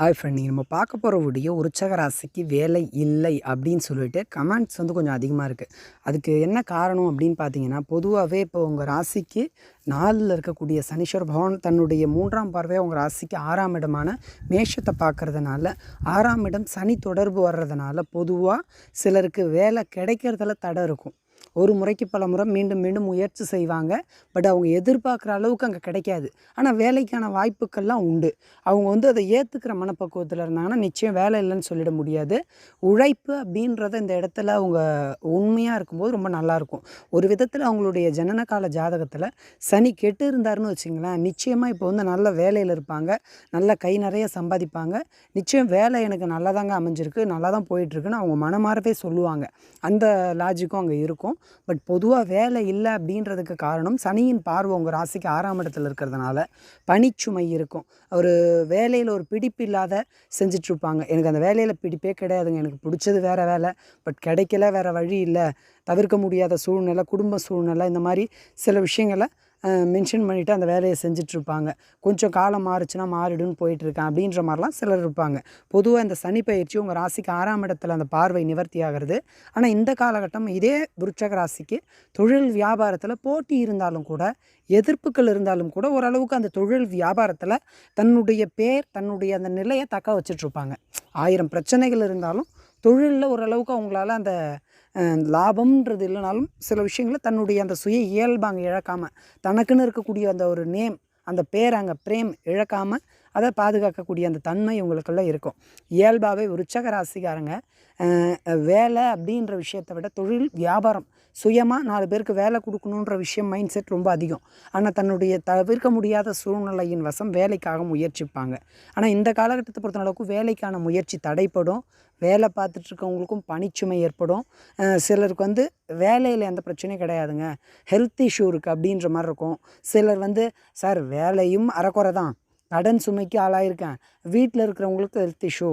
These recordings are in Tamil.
ஹாய் ஃப்ரெண்ட் நீங்கள் நம்ம பார்க்க போகிற வீடியோ உற்சக ராசிக்கு வேலை இல்லை அப்படின்னு சொல்லிட்டு கமெண்ட்ஸ் வந்து கொஞ்சம் அதிகமாக இருக்குது அதுக்கு என்ன காரணம் அப்படின்னு பார்த்தீங்கன்னா பொதுவாகவே இப்போ உங்கள் ராசிக்கு நாலில் இருக்கக்கூடிய சனீஸ்வர பகவான் தன்னுடைய மூன்றாம் பார்வையாக உங்கள் ராசிக்கு ஆறாம் இடமான மேஷத்தை பார்க்கறதுனால ஆறாம் இடம் சனி தொடர்பு வர்றதுனால பொதுவாக சிலருக்கு வேலை கிடைக்கிறதுல தடை இருக்கும். ஒரு முறைக்கு பல முறை மீண்டும் மீண்டும் முயற்சி செய்வாங்க. பட் அவங்க எதிர்பார்க்குற அளவுக்கு அங்கே கிடைக்காது. ஆனால் வேலைக்கான வாய்ப்புக்கள்லாம் உண்டு. அவங்க வந்து அதை ஏற்றுக்கிற மனப்பக்குவத்தில் இருந்தாங்கன்னா நிச்சயம் வேலை இல்லைன்னு சொல்லிட முடியாது. உழைப்பு அப்படின்றத இந்த இடத்துல அவங்க உண்மையாக இருக்கும்போது ரொம்ப நல்லாயிருக்கும் ஒரு விதத்தில் அவங்களுடைய ஜனனகால ஜாதகத்தில் சனி கெட்டு இருந்தாருன்னு வச்சுங்களேன் நிச்சயமாக இப்போ வந்து நல்ல வேலையில் இருப்பாங்க. நல்ல கை நிறைய சம்பாதிப்பாங்க. நிச்சயம் வேலை எனக்கு நல்லா தாங்க அமைஞ்சிருக்கு நல்லா தான் போயிட்டுருக்குன்னு அவங்க மனமாரவே சொல்லுவாங்க. அந்த லாஜிக்கும் அங்கே இருக்கும். பட் பொதுவாக வேலை இல்லை அப்படின்றதுக்கு காரணம் சனியின் பார்வை உங்கள் ராசிக்கு ஆறாம் இடத்துல இருக்கிறதுனால பணிச்சுமை இருக்கும். ஒரு வேலையில் ஒரு பிடிப்பு இல்லாத செஞ்சிட்ருப்பாங்க. எனக்கு அந்த வேலையில் பிடிப்பே கிடையாதுங்க. எனக்கு பிடிச்சது வேறு வேலை. பட் கிடைக்கல வேறு வழி இல்லை. தவிர்க்க முடியாத சூழ்நிலை குடும்ப சூழ்நிலை இந்த மாதிரி சில விஷயங்களை மென்ஷன் பண்ணிவிட்டு அந்த வேலையை செஞ்சிட்ருப்பாங்க. கொஞ்சம் காலம் மாறுச்சுன்னா மாறிடுன்னு போயிட்டுருக்கேன் அப்படின்ற மாதிரிலாம் சிலர் இருப்பாங்க. பொதுவாக இந்த சனி பயிற்சி உங்கள் ராசிக்கு ஆறாம் இடத்துல அந்த பார்வை நிவர்த்தி ஆகிறது. ஆனால் இந்த காலகட்டம் இதே விருட்சக ராசிக்கு தொழில் வியாபாரத்தில் போட்டி இருந்தாலும் கூட எதிர்ப்புகள் இருந்தாலும் கூட ஓரளவுக்கு அந்த தொழில் வியாபாரத்தில் தன்னுடைய பேர் தன்னுடைய அந்த நிலையை தக்க வச்சிட்ருப்பாங்க. ஆயிரம் பிரச்சனைகள் இருந்தாலும் தொழிலில் ஓரளவுக்கு அவங்களால அந்த லாபம்ன்றது இல்லைனாலும் சில விஷயங்களை தன்னுடைய அந்த சுய இயல்பு அங்கே இழக்காமல் தனக்குன்னு இருக்கக்கூடிய அந்த ஒரு நேம் அந்த பேர் அங்கே பிரேம் இழக்காமல் அதை பாதுகாக்கக்கூடிய அந்த தன்மை இவங்களுக்கெல்லாம் இருக்கும். இயல்பாகவே உற்சக ராசிக்காரங்க வேலை அப்படின்ற விஷயத்தை விட தொழில் வியாபாரம் சுயமாக நாலு பேருக்கு வேலை கொடுக்கணுன்ற விஷயம் மைண்ட் செட் ரொம்ப அதிகம். ஆனால் தன்னுடைய தவிர்க்க முடியாத சூழ்நிலையின் வசம் வேலைக்காக முயற்சிப்பாங்க. ஆனால் இந்த காலகட்டத்தை பொறுத்த அளவுக்கு வேலைக்கான முயற்சி தடைப்படும். வேலை பார்த்துட்டு இருக்கவங்களுக்கும் பணிச்சுமை ஏற்படும். சிலருக்கு வந்து வேலையில் எந்த பிரச்சனையும் கிடையாதுங்க. ஹெல்த் இஷ்யூ இருக்குது அப்படின்ற மாதிரி இருக்கும். சிலர் வந்து சார் வேலையும் அறக்குறை தான். கடன் சுமைக்கு ஆளாயிருக்கேன். வீட்டில் இருக்கிறவங்களுக்கு ஹெல்த் இஷ்யூ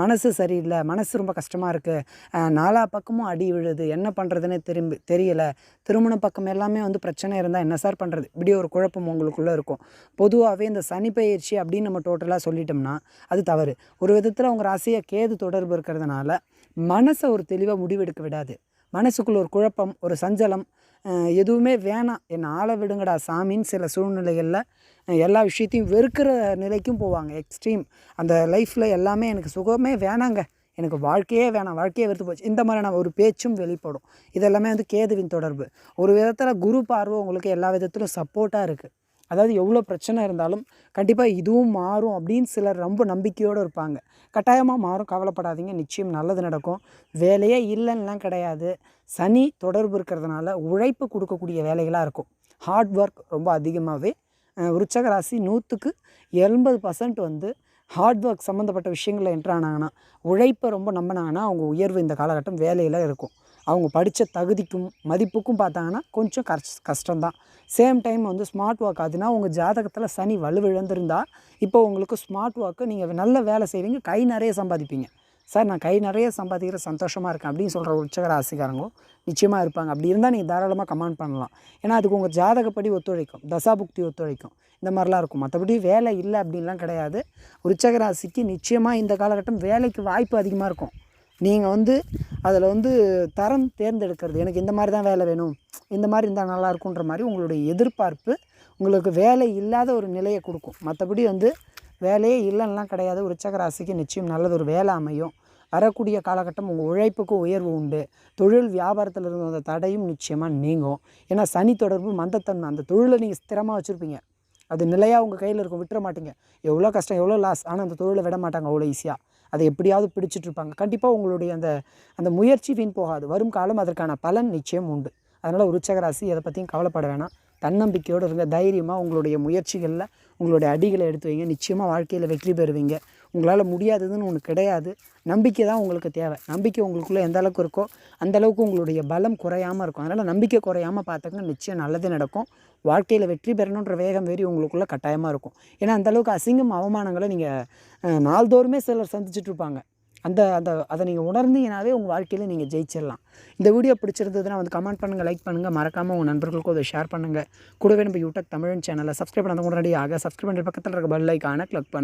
மனசு சரியில்லை மனசு ரொம்ப கஷ்டமாக இருக்குது நாலா பக்கமும் அடி விழுது என்ன பண்ணுறதுன்னு திரும்பி தெரியலை. திருமண பக்கம் எல்லாமே வந்து பிரச்சனை இருந்தால் என்ன சார் பண்ணுறது இப்படி ஒரு குழப்பம் உங்களுக்குள்ளே இருக்கும். பொதுவாகவே இந்த சனி பயிற்சி அப்படின்னு நம்ம டோட்டலாக சொல்லிட்டோம்னா அது தவறு. ஒரு விதத்தில் அவங்க ராசியை கேது தொடர்பு இருக்கிறதுனால மனசை ஒரு தெளிவாக முடிவெடுக்க விடாது. மனசுக்குள்ள ஒரு குழப்பம் ஒரு சஞ்சலம் எதுவுமே வேணாம். என்னை ஆள விடுங்கடா சாமின்னு சில சூழ்நிலைகளில் எல்லா விஷயத்தையும் வெறுக்கிற நிலைக்கும் போவாங்க. எக்ஸ்ட்ரீம் அந்த லைஃப்பில் எல்லாமே எனக்கு சுகமே வேணாங்க. எனக்கு வாழ்க்கையே வேணாம். வாழ்க்கையே வெறுத்து போச்சு. இந்த மாதிரியான ஒரு பேச்சும் வெளிப்படும். இதெல்லாமே வந்து கேதுவின் தொடர்பு. ஒரு விதத்தில் குரு பார்வை உங்களுக்கு எல்லா விதத்திலும் சப்போர்ட்டாக இருக்குது அதாவது எவ்வளோ பிரச்சனை இருந்தாலும் கண்டிப்பாக இதுவும் மாறும் அப்படின்னு சிலர் ரொம்ப நம்பிக்கையோடு இருப்பாங்க. கட்டாயமாக மாறும் கவலைப்படாதீங்க. நிச்சயம் நல்லது நடக்கும். வேலையே இல்லைன்னெலாம் கிடையாது. சனி தொடர்பு இருக்கிறதுனால உழைப்பு கொடுக்கக்கூடிய வேலைகளாக இருக்கும். ஹார்ட் ஒர்க் ரொம்ப அதிகமாகவே விருச்சக ராசி நூற்றுக்கு எண்பது பர்சன்ட் வந்து ஹார்ட் ஒர்க் சம்மந்தப்பட்ட விஷயங்களில் என்ட்ரானாங்கன்னா உழைப்பை ரொம்ப நம்பினாங்கன்னா அவங்க உயர்வு இந்த காலகட்டம் வேலையில் இருக்கும். அவங்க படித்த தகுதிக்கும் மதிப்புக்கும் பார்த்தாங்கன்னா கொஞ்சம் கஷ் கஷ்டம்தான். சேம் டைம் வந்து ஸ்மார்ட் ஒர்க் அதுனா உங்கள் ஜாதகத்தில் சனி வலுவிழந்திருந்தா இப்போ உங்களுக்கு ஸ்மார்ட் ஒர்க்கு நீங்கள் நல்ல வேலை செய்வீங்க கை நிறைய சம்பாதிப்பீங்க. சார் நான் கை நிறைய சம்பாதிக்கிற சந்தோஷமாக இருக்கேன் அப்படின்னு சொல்கிற உற்சக ராசிக்காரங்களும் நிச்சயமாக இருப்பாங்க. அப்படி இருந்தால் நீங்கள் தாராளமாக கமெண்ட் பண்ணலாம். ஏன்னா அதுக்கு உங்கள் ஜாதகப்படி ஒத்துழைக்கும். தசாபுக்தி ஒத்துழைக்கும். இந்த மாதிரிலாம் இருக்கும். மற்றபடி வேலை இல்லை அப்படின்லாம் கிடையாது. உற்சக ராசிக்கு நிச்சயமாக இந்த காலகட்டம் வேலைக்கு வாய்ப்பு அதிகமாக இருக்கும். நீங்கள் வந்து அதில் வந்து தரம் தேர்ந்தெடுக்கிறது. எனக்கு இந்த மாதிரி தான் வேலை வேணும். இந்த மாதிரி இருந்தால் நல்லாயிருக்குன்ற மாதிரி உங்களுடைய எதிர்பார்ப்பு உங்களுக்கு வேலை இல்லாத ஒரு நிலையை கொடுக்கும். மற்றபடி வந்து வேலையே இல்லைன்னா கிடையாது. உற்சக ராசிக்கு நிச்சயம் நல்லது. ஒரு வேலை அமையும். வரக்கூடிய காலகட்டம் உங்கள் உழைப்புக்கு உயர்வு உண்டு. தொழில் வியாபாரத்தில் இருந்த அந்த தடையும் நிச்சயமாக நீங்கும். ஏன்னா சனி தொடர்பு மந்தத்தன்மை அந்த தொழிலை நீங்கள் ஸ்திரமாக வச்சுருப்பீங்க. அது நிலையாக உங்கள் கையில் இருக்கும். விட்டுற மாட்டீங்க. எவ்வளோ கஷ்டம் எவ்வளோ லாஸ் ஆனால் அந்த தொழிலை விட மாட்டாங்க. அவ்வளோ ஈஸியாக அதை எப்படியாவது பிடிச்சிட்டு இருப்பாங்க. கண்டிப்பாக உங்களுடைய அந்த அந்த முயற்சி வீண் போகாது. வரும் காலம் அதற்கான பலன் நிச்சயம் உண்டு. அதனால் உற்சக எதை பற்றியும் கவலைப்பட வேணாம். தன்னம்பிக்கையோடு இருங்க தைரியமாக உங்களுடைய முயற்சிகளில் உங்களுடைய அடிகளை எடுத்து வைங்க. நிச்சயமாக வாழ்க்கையில் வெற்றி பெறுவீங்க. உங்களால் முடியாததுன்னு ஒன்று கிடையாது. நம்பிக்கை தான் உங்களுக்கு தேவை. நம்பிக்கை உங்களுக்குள்ளே எந்த அளவுக்கு இருக்கோ அந்த அளவுக்கு உங்களுடைய பலம் குறையாமல் இருக்கும். அதனால் நம்பிக்கை குறையாமல் பார்த்துக்கங்க நிச்சயம் நல்லது நடக்கும். வாழ்க்கையில் வெற்றி பெறணுன்ற வேகம் வெறி உங்களுக்குள்ளே கட்டாயமாக இருக்கும். ஏன்னா அந்த அளவுக்கு அசிங்கம் அவமானங்களை நீங்கள் நாள்தோறுமே சிலர் சந்திச்சுட்ருப்பாங்க அந்த அந்த அதை நீங்கள் உணர்ந்தீங்கனாவே உங்கள் வாழ்க்கையில் நீங்கள் ஜெயிச்சிடலாம் இந்த வீடியோ பிடிச்சிருந்ததுன்னா வந்து கமெண்ட் பண்ணுங்கள் லைக் பண்ணுங்கள் மறக்காமல் உங்கள் நண்பர்களுக்கும் அதை ஷேர் பண்ணுங்கள் கூடவே நம்ம யூடியூப் தமிழ் சேனலை சப்ஸ்கிரைப் பண்ணாத உடனடியாக சப்ஸ்கிரைப் பண்ணுற பக்கத்தில் இருக்க பெல் ஐக்கானை கிளிக் பண்ணுங்கள்